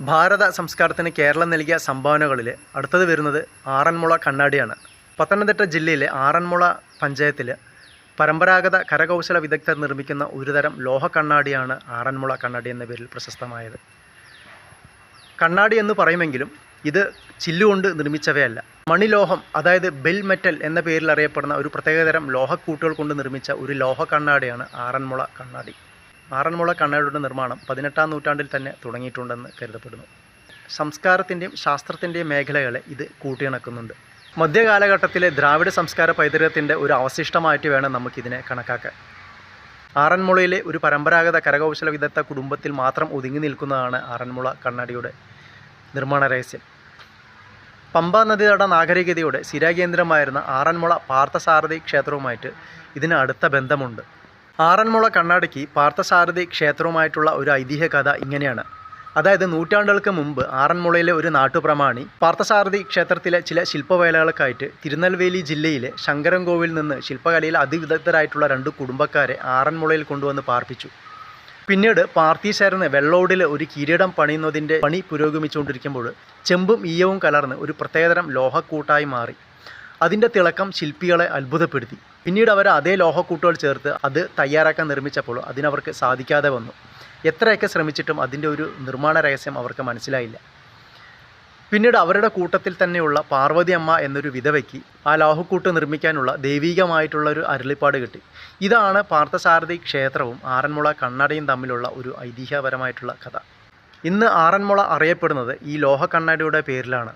ഭാരത സംസ്കാരത്തിന് കേരളം നൽകിയ സംഭാവനകളിൽ അടുത്തത് വരുന്നത് ആറന്മുള കണ്ണാടിയാണ്. പത്തനംതിട്ട ജില്ലയിലെ ആറന്മുള പഞ്ചായത്തിൽ പരമ്പരാഗത കരകൗശല വിദഗ്ധർ നിർമ്മിക്കുന്ന ഒരുതരം ലോഹ കണ്ണാടിയാണ് ആറന്മുള കണ്ണാടി എന്ന പേരിൽ പ്രശസ്തമായത്. കണ്ണാടി എന്ന് പറയുമെങ്കിലും ഇത് ചില്ലുകൊണ്ട് നിർമ്മിച്ചവയല്ല. മണിലോഹം അതായത് ബെൽ മെറ്റൽ എന്ന പേരിൽ അറിയപ്പെടുന്ന ഒരു പ്രത്യേകതരം ലോഹക്കൂട്ടുകൾ കൊണ്ട് നിർമ്മിച്ച ഒരു ലോഹ കണ്ണാടിയാണ് ആറന്മുള കണ്ണാടി. ആറന്മുള കണ്ണാടിയുടെ നിർമ്മാണം പതിനെട്ടാം നൂറ്റാണ്ടിൽ തന്നെ തുടങ്ങിയിട്ടുണ്ടെന്ന് കരുതപ്പെടുന്നു. സംസ്കാരത്തിന്റെയും ശാസ്ത്രത്തിന്റെയും മേഖലകളെ ഇത് കൂട്ടിയിണക്കുന്നുണ്ട്. മധ്യകാലഘട്ടത്തിലെ ദ്രാവിഡ സംസ്കാര പൈതൃകത്തിന്റെ ഒരു അവശിഷ്ടമായിട്ട് വേണം നമുക്കിതിനെ കണക്കാക്കാൻ. ആറന്മുളയിലെ ഒരു പരമ്പരാഗത കരകൗശല വിദഗ്ധ കുടുംബത്തിൽ മാത്രം ഒതുങ്ങി നിൽക്കുന്നതാണ് ആറന്മുള കണ്ണാടിയുടെ നിർമ്മാണ രഹസ്യം. പമ്പ നദീതട നാഗരികതയുടെ സ്ഥിരകേന്ദ്രമായിരുന്ന ആറന്മുള പാർത്ഥസാരഥി ക്ഷേത്രവുമായിട്ട് ഇതിന് അടുത്ത ബന്ധമുണ്ട്. ആറന്മുള കണ്ണാടിക്ക് പാർത്ഥസാരഥി ക്ഷേത്രവുമായിട്ടുള്ള ഒരു ഐതിഹ്യ കഥ ഇങ്ങനെയാണ്. അതായത് നൂറ്റാണ്ടുകൾക്ക് മുമ്പ് ആറന്മുളയിലെ ഒരു നാട്ടുപ്രമാണി പാർത്ഥസാരഥി ക്ഷേത്രത്തിലെ ചില ശില്പവേലകൾക്കായിട്ട് തിരുനെൽവേലി ജില്ലയിലെ ശങ്കരൻകോവിൽ നിന്ന് ശില്പകലയിൽ അതിവിദഗ്ധരായിട്ടുള്ള രണ്ട് കുടുംബക്കാരെ ആറന്മുളയിൽ കൊണ്ടുവന്ന് പാർപ്പിച്ചു. പിന്നീട് പാർത്തി ചേർന്ന് വെള്ളോടിൽ ഒരു കിരീടം പണിയുന്നതിന്റെ പണി പുരോഗമിച്ചുകൊണ്ടിരിക്കുമ്പോൾ ചെമ്പും ഈയവും കലർന്ന് ഒരു പ്രത്യേകതരം ലോഹക്കൂട്ടായി മാറി. അതിന്റെ തിളക്കം ശില്പികളെ അത്ഭുതപ്പെടുത്തി. പിന്നീട് അവർ അതേ ലോഹക്കൂട്ടുകൾ ചേർത്ത് അത് തയ്യാറാക്കാൻ നിർമ്മിച്ചപ്പോൾ അതിനവർക്ക് സാധിക്കാതെ വന്നു. എത്രയൊക്കെ ശ്രമിച്ചിട്ടും അതിന്റെ ഒരു നിർമ്മാണ രഹസ്യം അവർക്ക് മനസ്സിലായില്ല. പിന്നീട് അവരുടെ കൂട്ടത്തിൽ തന്നെയുള്ള പാർവതി അമ്മ എന്നൊരു വിധവയ്ക്ക് ആ ലോഹക്കൂട്ട് നിർമ്മിക്കാനുള്ള ദൈവീകമായിട്ടുള്ള ഒരു അരുളിപ്പാട് കിട്ടി. ഇതാണ് പാർത്ഥസാരഥി ക്ഷേത്രവും ആറന്മുള കണ്ണടയും തമ്മിലുള്ള ഒരു ഐതിഹ്യപരമായിട്ടുള്ള കഥ. ഇന്ന് ആറന്മുള അറിയപ്പെടുന്നത് ഈ ലോഹ കണ്ണാടിയുടെ പേരിലാണ്.